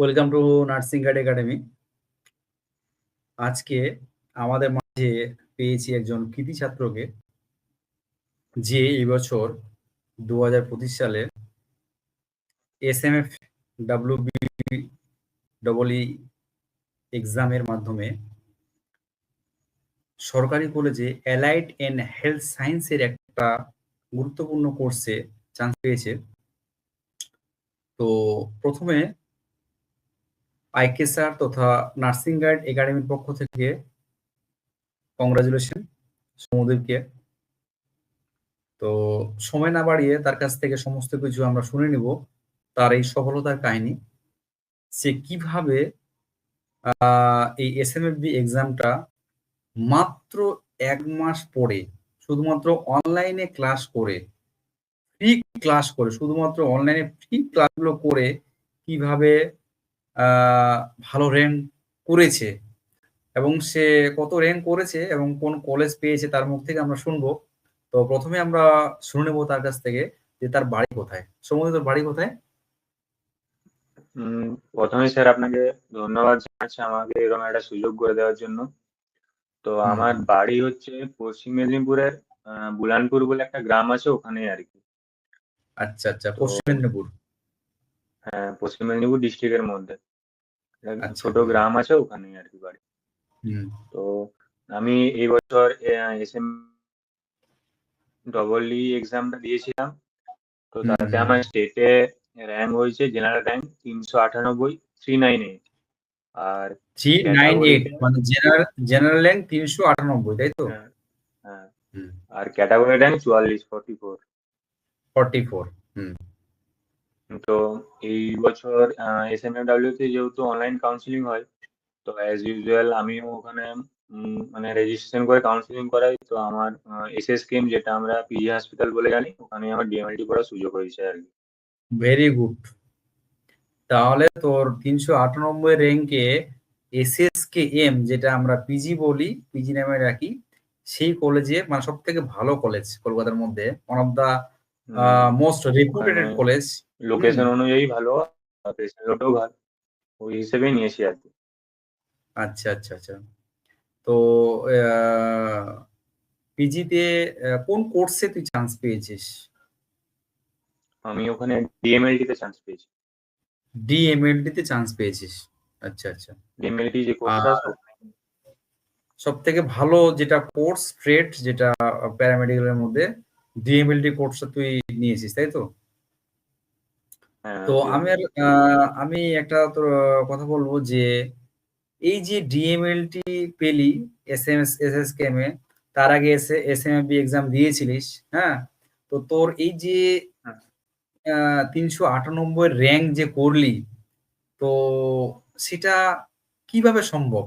Welcome to nursing guide academy আজকে আমাদের মাঝে পেয়েছি একজন কৃতি ছাত্রকে, যে এই বছর দু হাজার পঁচিশ সালে S M F W double E এক্সামের মাধ্যমে সরকারি কলেজে অ্যালাইড অ্যান্ড হেলথ সায়েন্সের একটা গুরুত্বপূর্ণ কোর্সে চান্স পেয়েছে। তো প্রথমে আইকে স্যার তথা নার্সিং গাইড একাডেমির পক্ষ থেকে কংগ্রাচুলেশন সমুদ্রকে তো সময় না বাড়িয়ে তার কাছ থেকে সমস্ত কিছু আমরা শুনে নিব, তার এই সফলতার কাহিনী। সে কীভাবে এই এস এম এক্সামটা মাত্র এক মাস পরে, শুধুমাত্র অনলাইনে ক্লাস করে ফ্রি ক্লাস করে, শুধুমাত্র অনলাইনে ফ্রি ক্লাসগুলো করে কীভাবে ভালো র্যাঙ্ক করেছে। এবং সে কত র্যাঙ্ক করেছে এবং কোন কলেজ পেয়েছে তার মুখ থেকে আমরা শুনব। তো প্রথমে আমরা শুনে নেব তার কাছ থেকে যে তার বাড়ি কোথায়। সমুদ্র তোর বাড়ি কোথায়? প্রথমে স্যার আপনাকে ধন্যবাদ জানাচ্ছি আমাকে এরকম একটা সুযোগ করে দেওয়ার জন্য। তো আমার বাড়ি হচ্ছে পশ্চিম মেদিনীপুরের বুলানপুর বলে একটা গ্রাম আছে ওখানে আর কি। আচ্ছা আচ্ছা পশ্চিম মেদিনীপুর। হ্যাঁ পশ্চিম মেদিনীপুর ডিস্ট্রিক্টের মধ্যে। আচ্ছা। ছোট গ্রাম আছে ওখানে আর কি বাড়ি তো আমি এই বছর এস এম ডবল ই এক্সামটা দিয়েছিলাম। তো তাতে আমার স্টেটে র্যাঙ্ক হয়েছে জেনারেল র্যাঙ্ক তিনশো আটানব্বই থ্রি নাইন এইট আর থ্রি নাইন এইট মানে জেনারেল জেনারেল র্যাঙ্ক তিনশো আটানব্বই তাই তো? হ্যাঁ, হ্যাঁ। আর ক্যাটাগরি র্যাঙ্ক চুয়াল্লিশ ফর্টি ফোর ফর্টি ফোর তো এই বছর এস এম তে যেহেতু অনলাইন কাউন্সিলিং হয় তো অ্যাজ ইউজুয়াল আমিও ওখানে মানে রেজিস্ট্রেশন করে কাউন্সিলিং করাই। তো আমার এস এস কেম যেটা আমরা পিজি হসপিটাল বলে জানি ওখানে আমার ডিএমএলটি করার সুযোগ হয়েছে আর কি। ভেরি গুড তাহলে তোর তিনশো আটানব্বই র্যাঙ্কে এস এস কে এম যেটা আমরা পিজি বলি পিজি নামে রাখি সেই কলেজে মানে সব থেকে ভালো কলেজ কলকাতার মধ্যে one of the most reputated college location অনুযায়ী ভালো পেশেন্ট লোডও ভালো। ওই হিসেবেই নিয়েছি আর কি। আচ্ছা আচ্ছা আচ্ছা। তো পিজিতে কোন কোর্সে তুই চান্স পেয়েছিস? আমি ওখানে ডিএমএলটি তে চান্স পেয়েছি। ডিএমএলটি তে চান্স পেয়েছিস? আচ্ছা আচ্ছা। ডিএমএলটি যে কোর্সটা সব থেকে ভালো যেটা কোর্স স্ট্রেট যেটা প্যারামেডিক্যালের মধ্যে ডিএমএলটি কোর্সটা তুই নিয়েছিস তাই তো? তো আমি আমি একটা তোর কথা বলব যে এই যে ডিএমএলটি পেলি S M S S S কেমে তার আগে এসে এস এম বি এক্সাম দিয়েছিলিস হ্যাঁ? তো তোর এই যে হ্যাঁ। তিনশো আটানব্বই র্যাঙ্ক যে করলি তো সেটা কীভাবে সম্ভব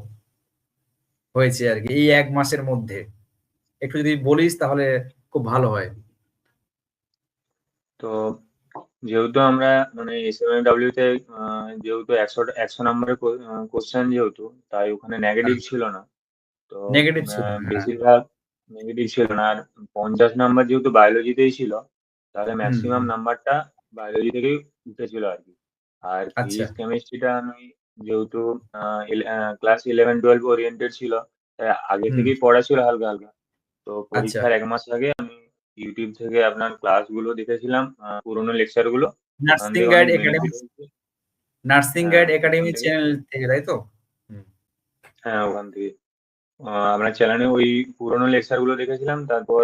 হয়েছে আর কি এই এক মাসের মধ্যে? একটু যদি বলিস তাহলে খুব ভালো হয়। তো যেহেতু আমরা মানে এসএমডব্লিউ তে যেহেতু একশো একশো নম্বরের কোশ্চেন যেহেতু তাই ওখানে নেগেটিভ ছিল না। তো নেগেটিভ ছিল হ্যাঁ। বেশিরভাগ নেগেটিভ ছিল না। আর পঞ্চাশ নাম্বার যেহেতু বায়োলজিতেই ছিল তাহলে ম্যাক্সিমাম নাম্বারটা বায়োলজি থেকেই উঠেছিল আর কি। আর ফিজিক্স আচ্ছা। কেমিস্ট্রিটা আমি যেহেতু ক্লাস ইলেভেন টুয়েলভ ওরিয়েন্টেড ছিল তাই আগে থেকেই পড়া ছিল হালকা হালকা। তো আচ্ছা। পরীক্ষার এক মাস আগে আমি ইউটিউব থেকে আপনার ক্লাসগুলো দেখেছিলাম পুরোনো লেকচারগুলো। Nursing guide academy nursing guide academy channel থেকে তাই তো? হ্যাঁ ওখান থেকে। আপনার চ্যানেলে ওই পুরোনো লেকচারগুলো দেখেছিলাম তারপর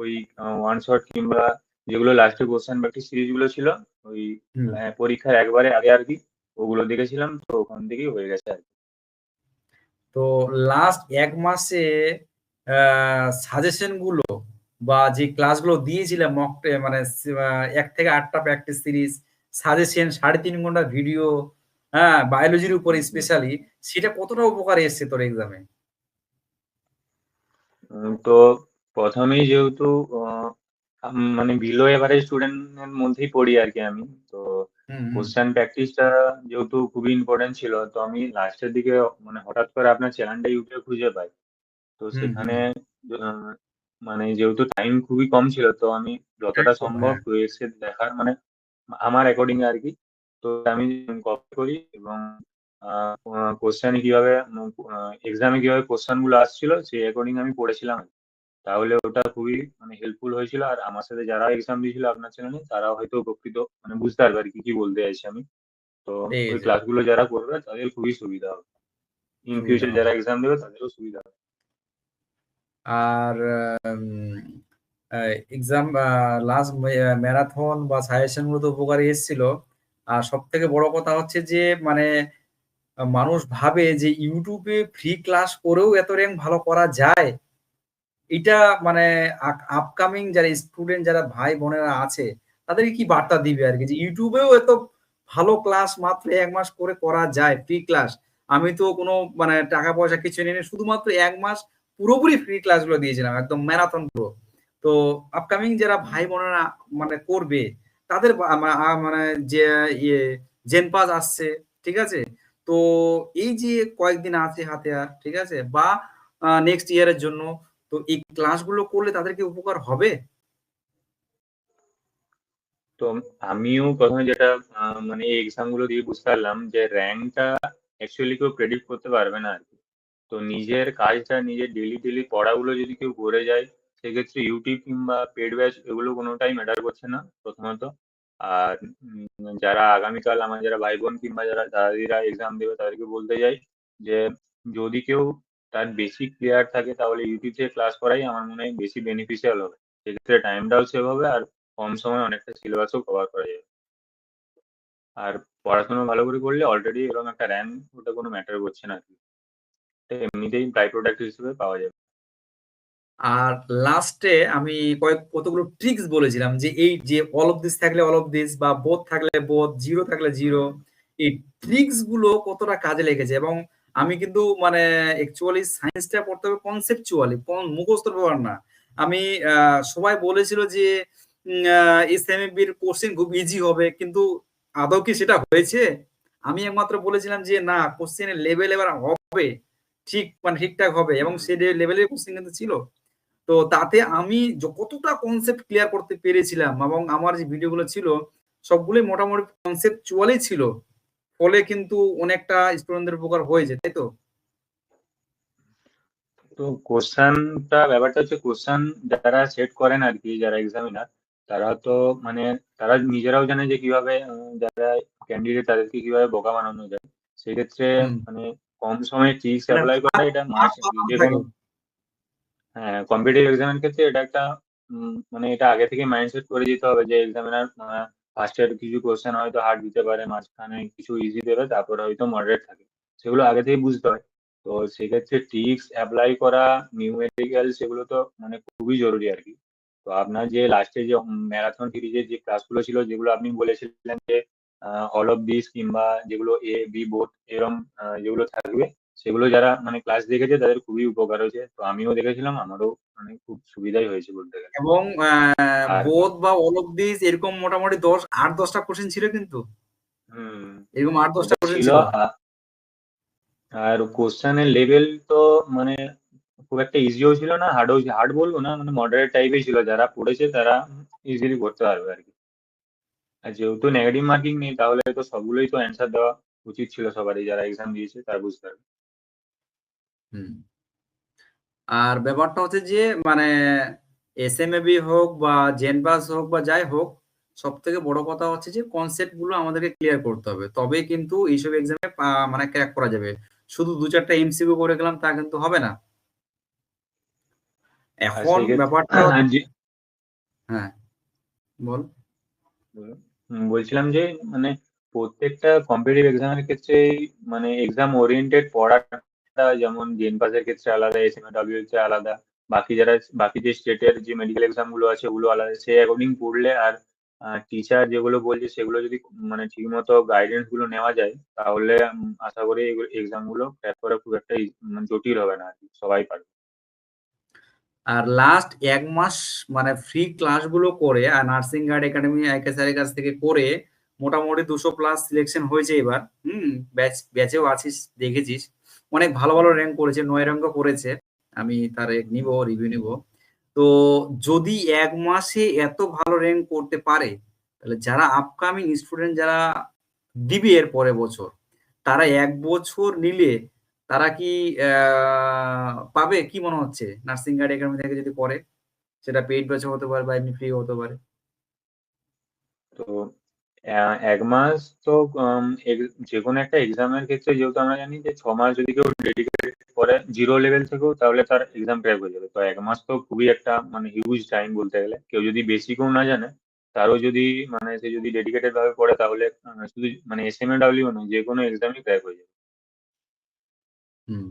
ওই ওয়ান শট কিংবা যেগুলো লাস্টে কোশ্চেন প্র্যাকটিস সিরিজগুলো ছিল ওই পরীক্ষার একবারে আগে আর কি ওগুলো দেখেছিলাম তো ওখান থেকেই হয়ে গেছে আর কি। তো লাস্ট এক মাসে সাজেশনগুলো বা যে ক্লাসগুলো দিয়েছিলাম মক মানে এক থেকে আটটা প্র্যাকটিস সিরিজ সাজেশন সাড়ে তিন ঘণ্টা ভিডিও হ্যাঁ বায়োলজির উপরে স্পেশালি সেটা কতটা উপকারে এসছে তোর এক্সামে তো প্রথমেই যেহেতু মানে বিলো এভারেজ স্টুডেন্টের মধ্যেই পড়ি আর কি আমি তো কোশ্চেন প্র্যাকটিসটা যেহেতু খুবই ইম্পর্টেন্ট ছিল তো আমি লাস্টের দিকে মানে হঠাৎ করে আপনার চ্যানেলটা ইউটিউবে খুঁজে পাই। তো সেখানে মানে যেহেতু টাইম খুবই কম ছিল তো আমি যতটা সম্ভব টু এক্স দেখার মানে আমার অ্যাকর্ডিং আর কি তো আমি কপি করি এবং কোশ্চেনে কীভাবে এক্সামে কীভাবে কোশ্চেনগুলো আসছিল সেই অ্যাকর্ডিং আমি পড়েছিলাম তাহলে ওটা খুবই মানে হেল্পফুল হয়েছিল আর আমার সাথে যারা এক্সাম দিয়েছিল আপনার ছেলে চ্যানেলে তারা হয়তো উপকৃত মানে বুঝতে পারবে আর কি কি বলতে চাইছি আমি। তো ওই। ক্লাসগুলো যারা করবে তাদের খুবই সুবিধা হবে। ইন ফিউচার যারা এক্সাম দেবে তাদেরও সুবিধা হবে। আর এক্সাম লাস্ট ম্যারাথন বা সাজেশনগুলো তো উপকারী এসেছিল। আর সব থেকে বড় কথা হচ্ছে যে মানে মানুষ ভাবে যে ইউটিউবে ফ্রি ক্লাস করেও এত র্যাঙ্ক ভালো করা যায়। এটা মানে আপকামিং যারা স্টুডেন্ট যারা ভাই বোনেরা আছে, তাদেরকে কি বার্তা দিবে আর কি? যে ইউটিউবেও এত ভালো ক্লাস মাত্র এক মাস করে করা যায় ফ্রি ক্লাস আমি তো কোনো মানে টাকা পয়সা কিছু নিয়ে শুধুমাত্র এক মাস পুরোপুরি ফ্রি ক্লাসগুলো দিয়েছিলাম, একদম ম্যারাথন পুরো। তো আপকামিং যারা ভাই বোনেরা মানে করবে, তাদের মানে যে ইয়ে জেন পাস আসছে, ঠিক আছে? তো এই যে কয়েকদিন আছে হাতে আর, ঠিক আছে? বা নেক্সট ইয়ারের জন্য, তো এই ক্লাসগুলো করলে তাদেরকে উপকার হবে? তো আমিও প্রথমে যেটা মানে এই এক্সামগুলো দিয়ে বুঝতে পারলাম যে র্যাঙ্কটা অ্যাকচুয়ালি কেউ প্রেডিক্ট করতে পারবে না আর কি। তো নিজের কাজটা নিজের ডেলি ডেলি পড়াগুলো যদি কেউ করে যায় সেক্ষেত্রে ইউটিউব কিংবা পেড ব্যাচ এগুলো কোনোটাই ম্যাটার করছে না প্রথমত। আর যারা আগামীকাল আমার যারা ভাই বোন কিংবা যারা দাদিরা এক্সাম দেবে তাদেরকে বলতে যাই যে যদি কেউ তার বেসিক ক্লিয়ার থাকে তাহলে ইউটিউব থেকে ক্লাস করাই আমার মনে হয় বেশি বেনিফিশিয়াল হবে। সেক্ষেত্রে টাইমটাও সেভ হবে আর কম সময় অনেকটা সিলেবাসও কভার করা যাবে। আর পড়াশোনা ভালো করে করলে অলরেডি এরকম একটা র্যাঙ্ক ওটা কোনো ম্যাটার করছে না আর কি। এমনিতেই বাই প্রোডাক্ট হিসেবে পাওয়া যাবে। আর লাস্টে আমি কয়েক, কতগুলো ট্রিক্স বলেছিলাম যে এই যে অল অফ দিস থাকলে অল অফ দিস বা থাকলে জিরো থাকলে জিরো এই ট্রিক্সগুলো কতটা কাজে লেগেছে? এবং আমি কিন্তু মানে অ্যাকচুয়ালি সায়েন্সটা পড়তে হবে কনসেপচুয়ালি কোন মুখস্থ ব্যাপার না। আমি সবাই বলেছিল যে এসএমএবির কোশ্চেন খুব ইজি হবে, কিন্তু আদৌ কি সেটা হয়েছে? আমি একমাত্র বলেছিলাম যে না কোশ্চেনের লেভেল এবার হবে। ঠিক মানে ঠিকঠাক হবে এবং সে লেভেলের কোশ্চেন কিন্তু ছিল। তো তাতে আমি কতটা কনসেপ্ট ক্লিয়ার করতে পেরেছিলাম এবং আমার যে ভিডিওগুলো ছিল সবগুলোই মোটামুটি কনসেপ্ট কনসেপচুয়ালি ছিল। ফলে কিন্তু অনেকটা স্টুডেন্টদের উপকার হয়েছে তাই তো? তো কোশ্চেনটা ব্যাপারটা হচ্ছে কোশ্চেন যারা সেট করেন আর কি যারা এক্সামিনার তারা তো মানে তারা নিজেরাও জানে যে কীভাবে যারা ক্যান্ডিডেট তাদেরকে কীভাবে বোকা বানানো যায়। সেক্ষেত্রে মানে কম সময়ে ট্রিক্স অ্যাপ্লাই করা এটা যে কোনো হ্যাঁ কম্পিটিটিভ এক্সামের ক্ষেত্রে এটা একটা মানে এটা আগে থেকে মাইন্ডসেট করে দিতে হবে যে এক্সামিনার ফার্স্টের কিছু কোশ্চেন হয়তো হার্ড দিতে পারে মাঝখানে কিছু ইজি দেবে তারপরে হয়তো মডারেট থাকে। সেগুলো আগে থেকে বুঝতে হয়। তো সেক্ষেত্রে ট্রিক্স অ্যাপ্লাই করা নিউমেরিক্যাল সেগুলো তো মানে খুবই জরুরি আর কি। তো আপনার যে লাস্টে যে ম্যারাথন সিরিজের যে ক্লাসগুলো ছিল যেগুলো আপনি বলেছিলেন যে অল অফ দিস কিংবা যেগুলো এ বি বোর্ড এরম যেগুলো থাকবে সেগুলো যারা মানে ক্লাস দেখেছে তাদের খুবই উপকার হয়েছে। তো আমিও দেখেছিলাম আমারও মানে খুব সুবিধাই হয়েছে বলতে গেলে। এবং বোধ বা অল অফ দিস এরকম মোটামুটি দশ আট দশটা কোশ্চেন ছিল কিন্তু। হুম। এরকম আট দশটা কোশ্চেন ছিল আর কোশ্চেনের লেভেল তো মানে খুব একটা ইজিও ছিল না হার্ডও হার্ড বলব না মানে মডারেট টাইপের ছিল। যারা পড়েছে তারা ইজিলি করতে পারবে আর কি। আর যেহেতু নেগেটিভ মার্কিং নেই তাহলে তো সবগুলোই তো অ্যান্সার দেওয়া উচিত ছিল সবারই যারা এক্সাম দিয়েছে তারা বুঝতে পারবে। আর ব্যাপারটা হচ্ছে যে মানে এস এম বি হোক বা জেন পাস হোক বা যাই হোক সব থেকে বড় কথা হচ্ছে যে কনসেপ্টগুলো আমাদেরকে ক্লিয়ার করতে হবে। তবে কিন্তু এইসব এক্সামে মানে ক্র্যাক করা যাবে। শুধু দু চারটা এমসিকিউ করে গেলাম তা কিন্তু হবে না। এখন ব্যাপারটা হ্যাঁ বল। বলছিলাম যে মানে প্রত্যেকটা কম্পিটিটিভ এক্সামের ক্ষেত্রে মানে এক্সাম ওরিয়েন্টেড পড়াটা যেমন জেন পাসের ক্ষেত্রে আলাদা এস এম ডাব্লিউ এর আলাদা, বাকি যারা, বাকি যে স্টেটের যে মেডিকেল এক্সামগুলো আছে, ওগুলো আলাদা। সেই অ্যাকর্ডিং পড়লে আর টিচার যেগুলো বলছে, সেগুলো যদি মানে ঠিকমতো গাইডেন্সগুলো নেওয়া যায়, তাহলে আশা করি এক্সামগুলো ক্র্যাক করা খুব একটা জটিল হবে না আর কি, সবাই পারবে। আর লাস্ট এক মাস মানে ফ্রি ক্লাসগুলো করে আর নার্সিং গার্ড একাডেমি আইকে স্যারের কাছ থেকে করে মোটামুটি দুশো প্লাস সিলেকশন হয়েছে এবার। হুম ব্যাচ ব্যাচেও আছিস দেখেছিস। অনেক ভালো ভালো র্যাঙ্ক করেছে নয় র্যাঙ্কও করেছে। আমি তার নিব রিভিউ নিব। তো যদি এক মাসে এত ভালো র্যাঙ্ক করতে পারে তাহলে যারা আপকামিং স্টুডেন্ট যারা দিবে এর পরের বছর, তারা এক বছর নিলে তারা কি পাবে? কি মনে হচ্ছে? নার্সিং গাইড একাডেমি থেকে যদি পড়ে সেটা পেইড ব্যাচও হতে পারে বা এমনি ফ্রি হতে পারে। তো ১ মাস তো এগ যেকোনো একটা এক্সামের ক্ষেত্রে যেহেতু আমরা জানি যে ৬ মাস যদি কেউ ডেডিকেটেড করে জিরো লেভেল থেকেও তাহলে তার এক্সাম ক্র্যাক হয়ে যাবে। তো এক মাস তো খুবই একটা মানে হিউজ টাইম বলতে গেলে। কেউ যদি বেশি কেউ না জানে, তারও যদি মানে সে যদি ডেডিকেটেড ভাবে পড়ে তাহলে শুধু মানে এস এম এ ডাব্লিউ নয় যে কোনো এক্সামই ক্র্যাক হয়ে যাবে। হুম।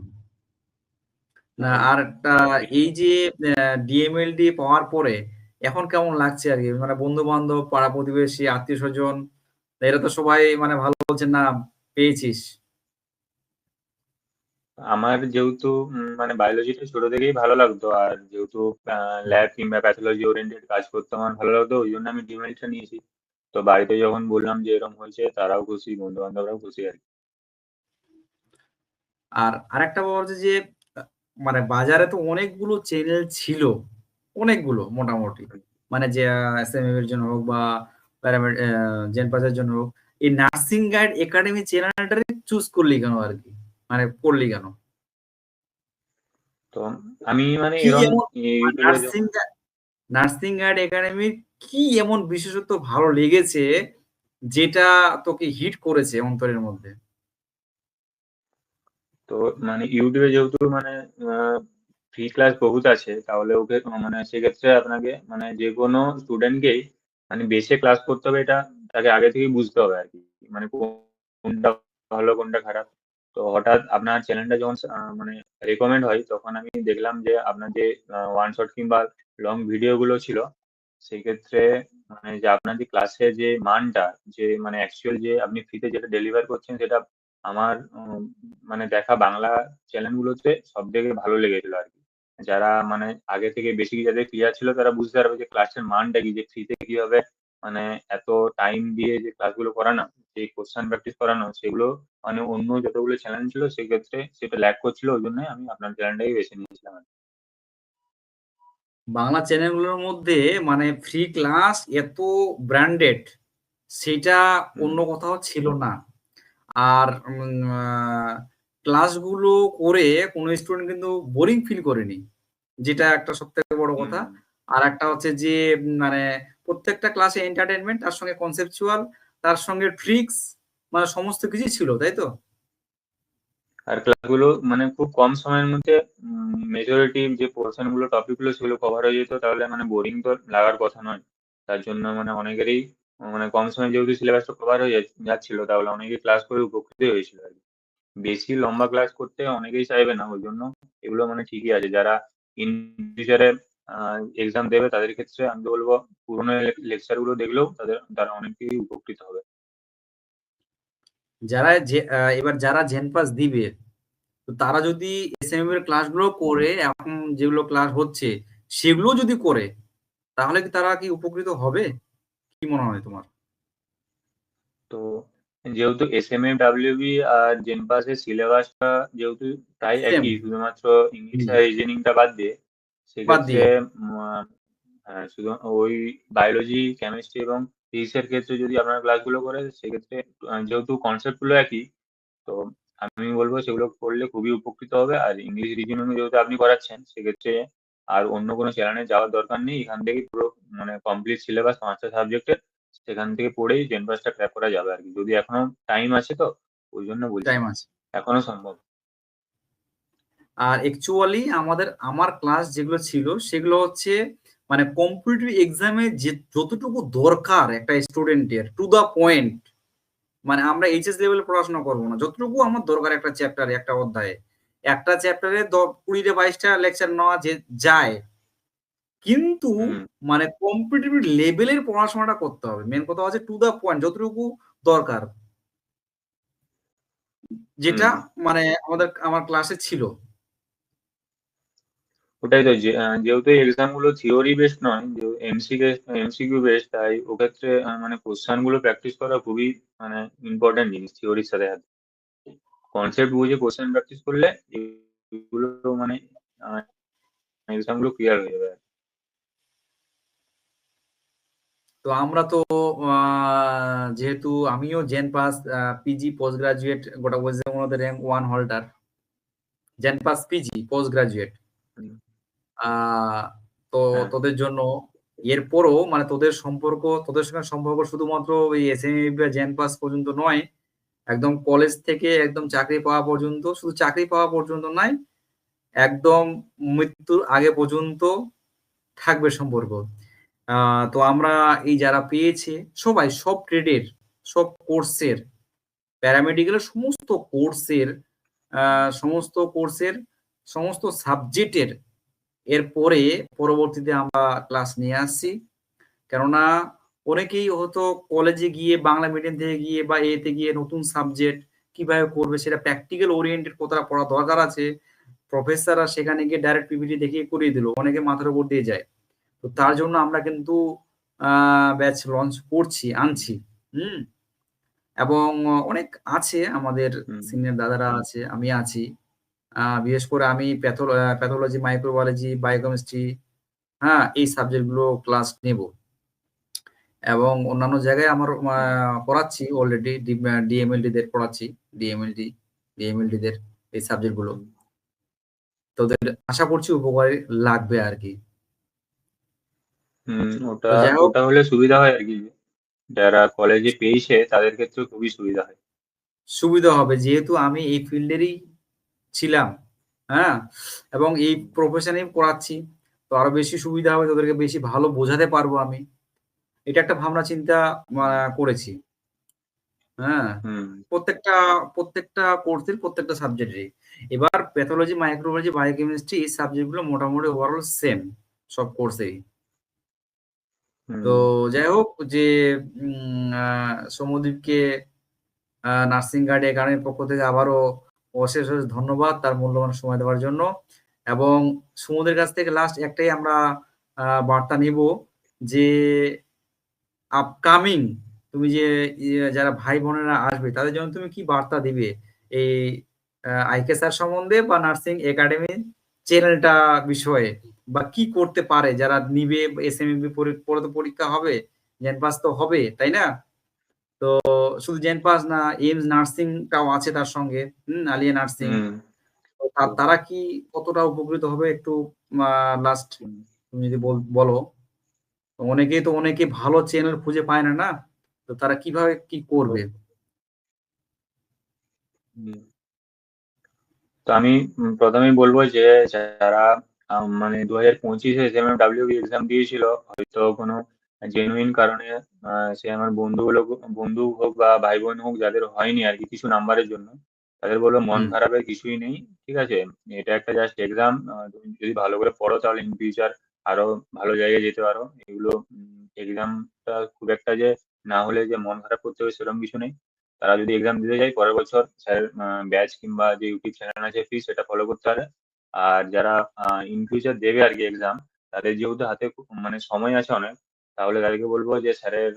না আর একটা এই যে অ্যা ডিএমএলটি পাওয়ার পরে এখন কেমন লাগছে আরকি? মানে বন্ধু-বান্ধব, পাড়া-প্রতিবেশী, আত্মীয়স্বজন এরা তো সবাই মানে ভালো বলছে, "না পেয়েছিস।" আমার যেহেতু মানে বায়োলজিটা ছোট থেকেই ভালো লাগতো। আর যেহেতু ল্যাব কিংবা প্যাথোলজি ওরিয়েন্টেড কাজ করতে আমার ভালো লাগতো ওইজন্য আমি ডিএমএলটি টা নিয়েছি। তো বাড়িতে যখন বললাম যে এরকম হয়েছে তারাও খুশি, বন্ধু-বান্ধবরাও খুশি আরকি। আর আরেকটা ব্যাপার হচ্ছে যে মানে বাজারে তো অনেকগুলো চ্যানেল ছিল। অনেকগুলো মোটামুটি। মানে যে আ এম এর জন্য হোক বা প্যারামেড অ্যা জেনপাস এর জন্য হোক। এই নার্সিং গাইড একাডেমি চ্যানেলটারে চুজ করলি কেন আর কি মানে করলি কেন? তো আমি মানে নার্সিং নার্সিং গাইড একাডেমির কি এমন বিশেষত্ব ভালো লেগেছে যেটা তোকে হিট করেছে অন্তরের মধ্যে? তো মানে ইউটিউবে যেহেতু মানে ফ্রি ক্লাস বহুত আছে তাহলে ওকে মানে সেক্ষেত্রে আপনাকে মানে যে যেকোনো স্টুডেন্টকেই মানে বেসে ক্লাস করতে হবে এটা তাকে আগে থেকেই বুঝতে হবে আরকি। মানে কোনটা ভালো কোনটা খারাপ। তো হঠাৎ আপনার চ্যানেলটা যখন মানে রিকমেন্ড হয় তখন আমি দেখলাম যে আপনার যে ওয়ান শট কিংবা লং ভিডিও গুলো ছিল, সেক্ষেত্রে মানে যে আপনার যে ক্লাসের যে মানটা যে মানে অ্যাকচুয়াল যে আপনি ফ্রিতে যেটা ডেলিভার করছেন সেটা আমার মানে দেখা বাংলা চ্যানেলগুলোতে সবথেকে ভালো লেগেছিল আর কি যারা মানে আগে থেকে বেসিক যাদের ক্লিয়ার ছিল তারা বুঝতে পারবে যে ক্লাসের মানটা কি? যে ফ্রিতে কীভাবে মানে এত টাইম দিয়ে যে ক্লাসগুলো করানো, যে কোয়েশ্চেন প্র্যাকটিস করানো সেগুলো মানে অন্য যতগুলো চ্যানেল ছিল সেক্ষেত্রে সেটা ল্যাগ করছিল ওইজন্যই আমি আপনার চ্যানেলটাই বেছে নিয়েছিলাম। বাংলা চ্যানেলগুলোর মধ্যে মানে ফ্রি ক্লাস এত ব্র্যান্ডেড সেটা অন্য কোথাও ছিল না। আর ক্লাসগুলো করে কোন স্টুডেন্ট কিন্তু বোরিং ফিল করেনি। যেটা একটা সবথেকে বড় কথা। আর একটা হচ্ছে যে মানে প্রত্যেকটা ক্লাসে এন্টারটেনমেন্ট তার সঙ্গে কনসেপচুয়াল তার সঙ্গে ট্রিকস মানে সমস্ত কিছুই ছিল, তাই তো? আর ক্লাসগুলো মানে খুব কম সময়ের মধ্যে মেজরিটি যে পোরশনগুলো টপিকগুলো সেগুলো কভার হয়ে যেত তাহলে মানে বোরিং তো লাগার কথা নয়। তার জন্য মানে অনেকেরই মানে কম সময়ে যেহেতু সিলেবাসটা কভার হয়ে যাচ্ছিল তাহলে অনেকেই ক্লাস করে উপকৃত হয়েছিল আর কি বেশি লম্বা ক্লাস করতে অনেকেই চাইবে না। ওই জন্য এগুলো মানে ঠিকই আছে। যারা ইন ফিউচার এক্সাম দেবে তাদের ক্ষেত্রে আমি বলব পুরোনো লেকচারগুলো দেখলেও তাদের তারা অনেকেই উপকৃত হবে। যারা এবার যারা জেন পাস দিবে, তো তারা যদি এসএমএম এর ক্লাসগুলো করে এখন যেগুলো ক্লাস হচ্ছে সেগুলোও যদি করে, তাহলে কি তারা কি উপকৃত হবে? কি মনে হয় তোমার? তো যেহেতু এসএমএ, ডাব্লিউবি আর জেনপাস এর সিলেবাসটা যেহেতু তাই একই শুধুমাত্র ইংলিশ। আর রিজনিং টা বাদ দিয়ে, সেক্ষেত্রে হ্যাঁ, শুধু ওই বায়োলজি, কেমিস্ট্রি এবং ফিজিক্স এর ক্ষেত্রে যদি আপনারা ক্লাসগুলো করে সেক্ষেত্রে যেহেতু কনসেপ্টগুলো একই, তো আমি বলব সেগুলো করলে খুবই উপকৃত হবে। আর ইংলিশ রিজনিং যেহেতু আপনি করাচ্ছেন সেক্ষেত্রে আর অন্য কোনো চ্যানেলে যাওয়ার দরকার নেই। এখান থেকেই পুরো মানে কমপ্লিট সিলেবাস ৫ টা সাবজেক্টের সেখান থেকে পড়েই জেনপাসটা ক্র্যাক করা যাবে আরকি। যদি এখনও টাইম আছে তো ওইজন্য বলছি। টাইম আছে। এখনও সম্ভব। আর অ্যাকচুয়ালি আমাদের আমার ক্লাস যেগুলো ছিল সেগুলো হচ্ছে মানে কম্পিটিটিভ এক্সামে যে যতটুকু দরকার একটা স্টুডেন্টের টু দ্যা পয়েন্ট মানে আমরা এইচএস লেভেলে পড়াশোনা করব না। যতটুকু আমার দরকার একটা চ্যাপ্টারে, একটা অধ্যায়ে। একটা চ্যাপ্টারে দ ২০ টা ২২ টা লেকচার নেওয়া যে যায়। কিন্তু মানে কম্পিটিটিভ লেভেলের পড়াশোনাটা করতে হবে। মেন কথা হচ্ছে টু দা পয়েন্ট যতটুকু দরকার। যেটা মানে আমাদের আমার ক্লাসে ছিল। ওটাই তো যেহেতু এক্সামগুলো থিওরি বেসড নয়, যে এমসিকে এমসিকিউ বেসড তাই ওক্ষেত্রে মানে কোয়েশ্চেনগুলো প্র্যাকটিস করা খুবই মানে ইম্পোর্টেন্ট জিনিস থিওরির সাথে, সাথে। কনসেপ্ট বুঝে কোয়েশ্চেন প্র্যাকটিস করলে এগুলো মানে এক্সামগুলো ক্লিয়ার হয়ে যাবে। তো আমরা তো যেহেতু আমিও JENPAS PG post graduate গোটা ওয়েস্ট মধ্যে rank 1 holder. JENPAS PG post graduate. তো হ্যাঁ। তোদের জন্য এরপরও মানে তোদের সম্পর্ক তোদের সঙ্গে সম্পর্ক শুধুমাত্র ওই এসএমএ বা জেন পাস পর্যন্ত নয়। একদম কলেজ থেকে একদম চাকরি পাওয়া পর্যন্ত শুধু চাকরি পাওয়া পর্যন্ত নয়। একদম মৃত্যুর আগে পর্যন্ত থাকবে সম্পর্ক। তো আমরা এই যারা পেয়েছে সবাই সব ট্রেডের, সব কোর্সের, প্যারামেডিক্যালের সমস্ত কোর্সের সমস্ত কোর্সের সমস্ত সাবজেক্টের এরপরে পরবর্তীতে আমরা ক্লাস নিয়ে আসছি। কেননা অনেকেই হয়তো কলেজে গিয়ে বাংলা মিডিয়াম থেকে গিয়ে বা এতে গিয়ে নতুন সাবজেক্ট কীভাবে করবে সেটা প্র্যাকটিক্যাল ওরিয়েন্টেড কতটা পড়া দরকার আছে। প্রফেসররা সেখানে গিয়ে ডাইরেক্ট পিপিটি দেখিয়ে করিয়ে দিল। অনেকে মাথার উপর দিয়ে যায়। তো তার জন্য আমরা কিন্তু ব্যাচ লঞ্চ করছি, আনছি। হুম? এবং অনেক আছে আমাদের সিনিয়র দাদারা আছে, আমি আছি। বিশেষ করে আমি প্যাথো প্যাথোলজি, মাইক্রোবায়োলজি, বায়োকেমিস্ট্রি, হ্যাঁ? এই সাবজেক্টগুলো ক্লাস নেব। এবং অন্যান্য জায়গায় আমার পড়াচ্ছি অলরেডি ডি আ ডিএমএলটি দের পড়াচ্ছি। ডিএমএলটি, ডিএমএলটি দের এই সাবজেক্টগুলো। তোদের আশা করছি উপকারে লাগবে আর কি ওটা ওটা হলে সুবিধা হয় আরকি। যারা কলেজে পেয়েছে তাদের ক্ষেত্রেও খুবই সুবিধা হয়। সুবিধা হবে যেহেতু আমি এই ফিল্ডেরই ছিলাম। হ্যাঁ? এবং এই। প্রফেশনেই পড়াচ্ছি। তো আরও বেশি সুবিধা হবে তোদেরকে বেশি ভালো বোঝাতে পারব আমি। এটা একটা ভাবনা চিন্তা করেছি। হ্যাঁ? প্রত্যেকটা প্রত্যেকটা কোর্সের প্রত্যেকটা সাবজেক্টেরই। এবার প্যাথোলজি, মাইক্রোবায়োলজি, বায়োকেমিস্ট্রি এই সাবজেক্টগুলো মোটামুটি ওভারঅল সেম সব কোর্সেই। তো যাই হোক যে আ নার্সিং গার্ড একাডেমির পক্ষ থেকে আবারও অশেষ, অশেষ ধন্যবাদ তার মূল্যবান সময় দেওয়ার জন্য। এবং সমুদ্রের কাছ থেকে লাস্ট একটাই আমরা বার্তা নিব যে আপকামিং তুমি যে যারা ভাই-বোনেরা আসবে তাদের জন্য তুমি কি বার্তা দিবে? এই আ আইকে স্যার সম্বন্ধে বা নার্সিং একাডেমি চ্যানেলটা বিষয়ে বা কি করতে পারে যারা নিবে পরে পরে তো পরীক্ষা হবে। জেন পাস তো হবে, তাই না? তো শুধু জেন পাস না এইমস নার্সিং টাও আছে তার সঙ্গে। হুম? আলিয়া নার্সিং। তারা কি কতটা উপকৃত হবে একটু লাস্ট তুমি যদি বল অনেকেই তো অনেকে ভালো চ্যানেল খুঁজে পায় না, না? তো তারা কীভাবে কি করবে? তো আমি উম ১ম এই বলব যে যারা মানে ২০২৫ এ এসএমএমডব্লিউ এক্সাম দিয়েছিল হয়তো কোনো জেনুইন কারণে সে আমার বন্ধুগুলো বন্ধু হোক বা ভাই-বোন হোক যাদের হয়নি আর কি কিছু নাম্বারের জন্য। তাদের বলব মন খারাপের কিছুই নেই। ঠিক আছে? এটা একটা জাস্ট এক্সাম। তুমি যদি ভালো করে পড়ো তাহলে ইন ফিউচার আরও ভালো জায়গায় যেতে পারো। এগুলো এক্সামটা খুব একটা যে না হলে যে মন খারাপ করতে হবে সেরকম কিছু নেই। তারা যদি এক্সাম দিতে যায় পরের বছর স্যার ব্যাচ কিংবা যে ইউটিউব চ্যানেল আছে প্লিজ সেটা ফলো করতে পারে। আর যারা ইন ফিউচার দেবে আর কি এক্সাম তাদের যেহেতু হাতে মানে সময় আছে অনেক, তাহলে তাদেরকে বলব যে স্যারের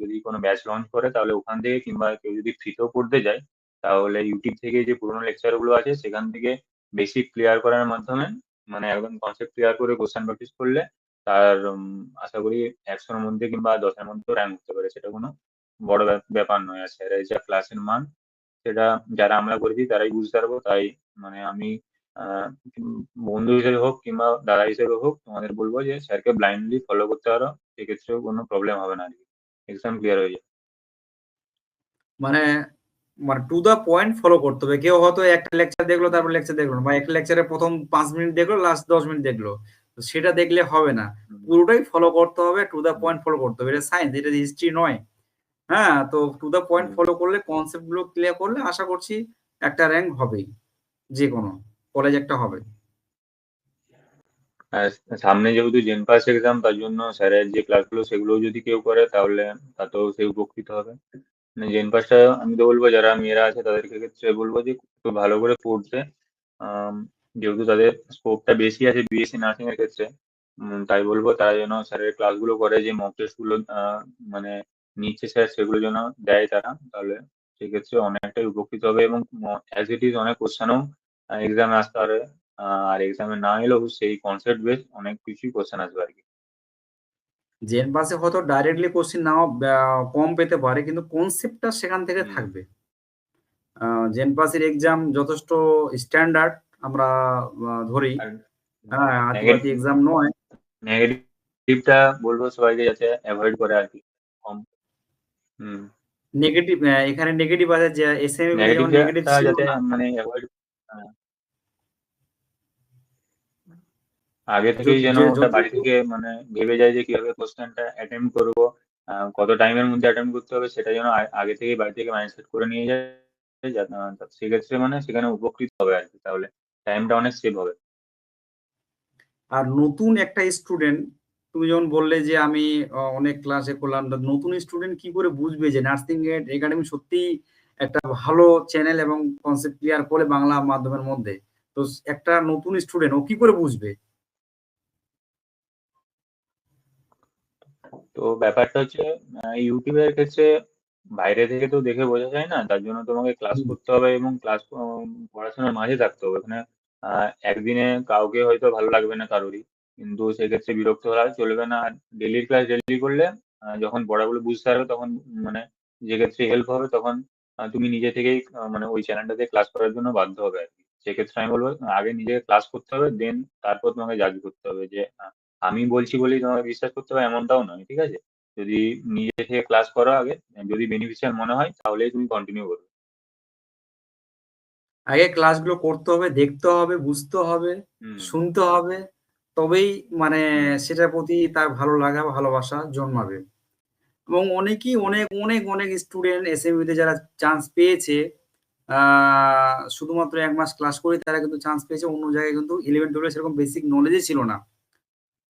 যদি কোনো ব্যাচ লঞ্চ করে তাহলে ওখান থেকে কিংবা কেউ যদি ফ্রিতেও পড়তে যায়, তাহলে ইউটিউব থেকে যে পুরোনো লেকচারগুলো আছে সেখান থেকে বেসিক ক্লিয়ার করার মাধ্যমে মানে একদম কনসেপ্ট ক্লিয়ার করে কোশ্চেন প্র্যাকটিস করলে তার আশা করি একশোর মধ্যে কিংবা ১০ এর মধ্যেও র‍্যাংক হতে পারে। সেটা কোনো বড় ব্যা ব্যাপার নয়। আর স্যারের যা ক্লাসের মান সেটা যারা আমরা করেছি তারাই বুঝতে পারব। তাই মানে আমি বন্ধু হিসেবে হোক কিংবা দাদা হিসেবে হোক তোমাদের বলব যে স্যারকে ব্লাইন্ডলি ফলো করতে পারো। সেক্ষেত্রেও কোনো প্রবলেম হবে না আরকি। এক্সাম ক্লিয়ার হয়ে যাবে। মানে, মানে টু দা পয়েন্ট ফলো করতে হবে। কেউ হয়তো একটা লেকচার দেখল তারপর লেকচার দেখল না। বা একটা লেকচারের ১ম ৫ মিনিট দেখল, লাস্ট ১০ মিনিট দেখল। তো সেটা দেখলে হবে না। পুরোটাই ফলো করতে হবে, টু দা পয়েন্ট ফলো করতে হবে। এটা সায়েন্স, এটা হিস্ট্রি নয়। হ্যাঁ? তো টু দা পয়েন্ট ফলো করলে কনসেপ্টগুলো ক্লিয়ার করলে আশা করছি একটা র‍্যাংক হবেই। যেকোনো। কলেজ একটা হবে। সামনে যেহেতু জেন পাস এক্সাম তার জন্য স্যারের যে ক্লাসগুলো সেগুলোও যদি কেউ করে তাহলে তাতেও সে উপকৃত হবে। মানে জেন পাসটা আমি তো বলব, যারা মেয়েরা আছে তাদের ক্ষেত্রে বলব যে একটু ভালো করে পড়তে। যেহেতু তাদের স্কোপটা বেশি আছে বিএসসি নার্সিং এর ক্ষেত্রে। তাই বলব তারা যেন স্যারের ক্লাসগুলো করে, যে মক টেস্টগুলো, আ মানে নিচ্ছে স্যার সেগুলো যেন দেয় তারা। তাহলে সেক্ষেত্রে অনেকটাই উপকৃত হবে এবং অ্যাজ ইট ইস অনেক কোয়েশ্চেনও আ এক্সামে আসতে পারে। আর এক্সামে না এলেও সেই কনসেপ্ট বেস অনেক কিছুই কোয়েশ্চেন আসবে আরকি। জেন পাসে হয়তো ডাইরেক্টলি কোশ্চেন নাও কম পেতে পারে কিন্তু কনসেপ্টটা সেখান থেকে থাকবে। জেন পাসের এক্সাম যথেষ্ট স্ট্যান্ডার্ড আমরা ধরি। হ্যাঁ আদিবাসী এক্সাম নয়। নেগেটিভটা বলব সবাইকে যাতে অ্যাভয়েড করে আর কি কম। হুম। নেগেটিভ এখানে নেগেটিভ আছে যে এসএমএ নেগেটিভ নেগেটিভ যাতে মানে অ্যাভয়েড আগে থেকেই যেন ওটা বাড়ি থেকে মানে ভেবে যায় যে কীভাবে কোশ্চেনটা অ্যাটেম্প করব কত টাইমের মধ্যে অ্যাটেম্প করতে হবে সেটা যেন আগে থেকেই বাড়ি থেকে মাইন্ডসেট করে নিয়ে যায় সেক্ষেত্রে মানে সেখানে উপকৃত হবে আর কি তাহলে টাইমটা অনেক সেভ হবে। আর নতুন একটা স্টুডেন্ট তুমি যেমন বললে যে আমি অনেক ক্লাসে করলাম নতুন স্টুডেন্ট কি করে বুঝবে যে নার্সিং এড একাডেমি সত্যি একটা ভালো চ্যানেল এবং কনসেপ্ট ক্লিয়ার করে বাংলা মাধ্যমের মধ্যে? তো একটা নতুন স্টুডেন্ট ও কি করে বুঝবে? তো ব্যাপারটা হচ্ছে ইউটিউবের ক্ষেত্রে বাইরে থেকে তো দেখে বোঝা যায় না তার জন্য তোমাকে ক্লাস করতে হবে এবং ক্লাস পড়াশোনার মাঝে থাকতে হবে। ওখানে একদিনে কাউকে হয়তো ভালো লাগবে না কারোরই কিন্তু সেক্ষেত্রে বিরক্ত হওয়া চলবে না। আর ডেলির ক্লাস ডেলি করলে যখন পড়াগুলো বুঝতে পারবে তখন মানে যে ক্ষেত্রে হেল্প হবে তখন তুমি নিজে থেকেই মানে ওই চ্যানেলটাতে ক্লাস করার জন্য বাধ্য হবে আর কি। সেক্ষেত্রে আমি বলব আগে নিজেকে ক্লাস করতে হবে দেন তারপর তোমাকে জাজ করতে হবে যে আমি বলছি বলেই তোমাকে বিশ্বাস করতে হবে এমনটাও নয় ঠিক আছে? যদি নিজে থেকে ক্লাস করো আগে যদি বেনিফিশিয়াল মনে হয় তাহলেই তুমি কন্টিনিউ করবে। আগে ক্লাসগুলো করতে হবে দেখতে হবে বুঝতে হবে শুনতে হবে তবেই মানে সেটার প্রতি তার ভালো লাগা ভালোবাসা জন্মাবে। এবং অনেকেই অনেক অনেক অনেক স্টুডেন্ট এসএমইতে যারা চান্স পেয়েছে শুধুমাত্র এক মাস ক্লাস করে তারা কিন্তু চান্স পেয়েছে অন্য জায়গায় কিন্তু ইলেভেন টুয়েলভে সেরকম বেসিক নলেজই ছিল না।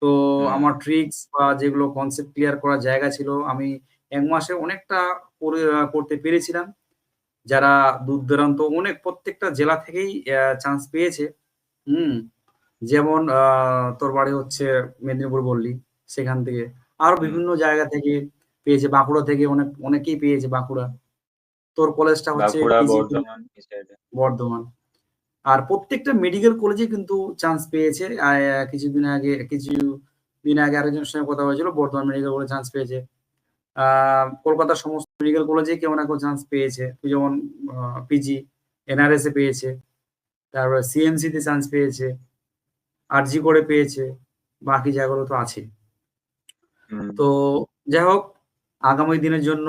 তো আমার ট্রিক্স বা যেগুলো কনসেপ্ট ক্লিয়ার করার জায়গা ছিল আমি এক মাসে অনেকটা করতে পেরেছিলাম। যারা দূর দূরান্ত অনেক প্রত্যেকটা জেলা থেকেই চান্স পেয়েছে। হুম যেমন আহ, তোর বাড়ি হচ্ছে মেদিনীপুর বললি সেখান থেকে। আরও বিভিন্ন জায়গা থেকে পেয়েছে বাঁকুড়া থেকে অনেক অনেকেই পেয়েছে বাঁকুড়া। তোর কলেজটা হচ্ছে বর্ধমান এই side এ। বর্ধমান আর প্রত্যেকটা মেডিকেল কলেজে কিন্তু চান্স পেয়েছে। কিছুদিন আগে কিছু দিন আগে আরেকজনের সঙ্গে কথা হয়েছিল বর্ধমান মেডিকেল কলেজে চান্স পেয়েছে। কলকাতার সমস্ত মেডিকেল কলেজে কেউ না কেউ চান্স পেয়েছে। যেমন পিজি এনআরএস এ পেয়েছে তারপরে সিএমসি তে চান্স পেয়েছে আরজি করে পেয়েছে বাকি জায়গাগুলো তো আছে। তো যাই হোক আগামী দিনের জন্য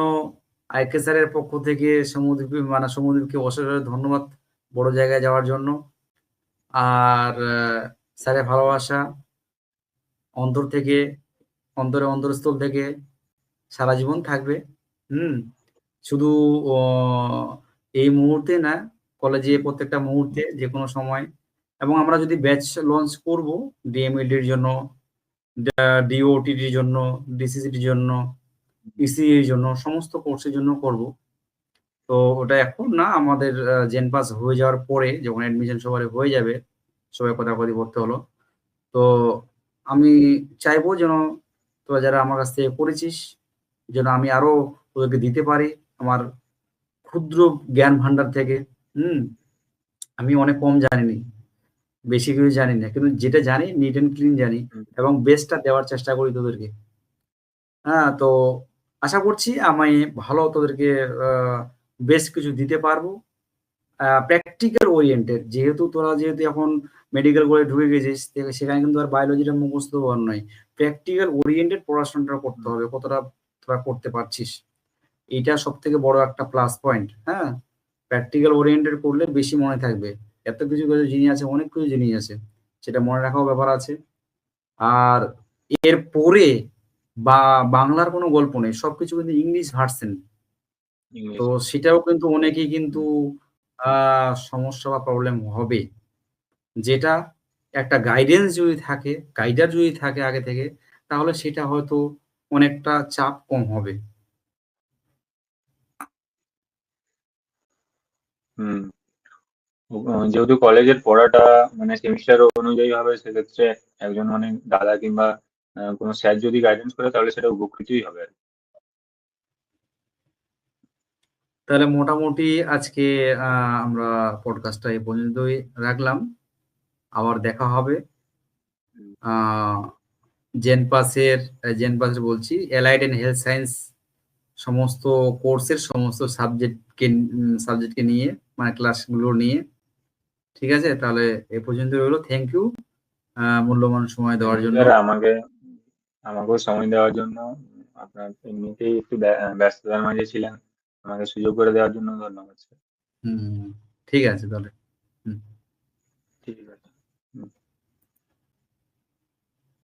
আইকে স্যারের পক্ষ থেকে সমুদ্রীপ মানে সমুদ্রীপকে অসাধারণ ধন্যবাদ। বড় জায়গায় যাওয়ার জন্য। আর স্যারের ভালোবাসা অন্তর থেকে, অন্তরে অন্তরস্থল থেকে সারা জীবন থাকবে। হুম, শুধু এই মুহূর্তে না, কলেজে প্রত্যেকটা মুহূর্তে যে কোনো সময়। এবং আমরা যদি ব্যাচ লঞ্চ করব ডিএমএলডির জন্য ডিওটির জন্য ডিসিসিটির জন্য, ইসিএর জন্য, সমস্ত কোর্সের জন্য করব। তো ওটা এখন না আমাদের জেন পাস হয়ে যাওয়ার পরে যখন অ্যাডমিশন সবার হয়ে যাবে সবাই কথা কথা করতে হলো। তো আমি চাইব যেন তোরা যারা আমার কাছ থেকে করেছিস যেন আমি আরও তোদেরকে দিতে পারি আমার ক্ষুদ্র জ্ঞান ভান্ডার থেকে। হুম আমি অনেক কম জানিনি বেশি কিছু জানি না কিন্তু যেটা জানি নিট অ্যান্ড ক্লিন জানি এবং বেস্টটা দেওয়ার চেষ্টা করি তোদেরকে। হ্যাঁ তো আশা করছি আমি ভালো তোদেরকে বেশ কিছু দিতে পারব। প্র্যাকটিক্যাল ওরিয়েন্টেড যেহেতু তোরা যেহেতু এখন মেডিকেল করে ঢুকে গেছিস সেখানে কিন্তু আর বায়োলজিটা মুখস্থ হওয়ার নয়। প্র্যাকটিক্যাল ওরিয়েন্টেড পড়াশোনাটা করতে হবে, কতটা তোরা করতে পারছিস। এইটা সব থেকে বড় একটা প্লাস পয়েন্ট হ্যাঁ? প্র্যাকটিক্যাল ওরিয়েন্টেড করলে বেশি মনে থাকবে। এত কিছু কিছু জিনিস আছে, অনেক কিছু জিনিস আছে, সেটা মনে রাখাও ব্যাপার আছে। আর এর পরে বা বাংলার কোনো গল্প নেই, সবকিছু কিন্তু ইংলিশ ভার্সেন ইংলিশ তো সেটাও কিন্তু অনেকেই কিন্তু সমস্যা বা প্রবলেম হবে। যেটা একটা গাইডেন্স যদি থাকে গাইডার যদি থাকে আগে থেকে তাহলে সেটা হয়তো অনেকটা চাপ কম হবে। হুম। যেহেতু কলেজের পড়াটা মানে সেমিস্টার অনুযায়ী হবে সেক্ষেত্রে একজন মানে দাদা কিংবা কোনো স্যার যদি গাইডেন্স করে তাহলে সেটা উপকৃতই হবে আর কি। তাহলে মোটামুটি আজকে আমরা পডকাস্টটা এই পর্যন্তই রাখলাম। আবার দেখা হবে। জেনপাসের জেনপাসের বলছি অ্যালাইড এন্ড হেলথ সায়েন্স সমস্ত কোর্সের সমস্ত সাবজেক্টকে সাবজেক্টকে নিয়ে মানে ক্লাসগুলো নিয়ে, ঠিক আছে? তাহলে এ পর্যন্ত হলো থ্যাংক ইউ মূল্যবান সময় দেওয়ার জন্য। আমাকে, আমাকেও সময় দেওয়ার জন্য। আপনার এমনিতেই একটু ব্য- ব্যস্ততার মাঝে ছিলেন। আমাকে সুযোগ করে দেওয়ার জন্য ধন্যবাদ স্যার হুম ঠিক আছে তাহলে।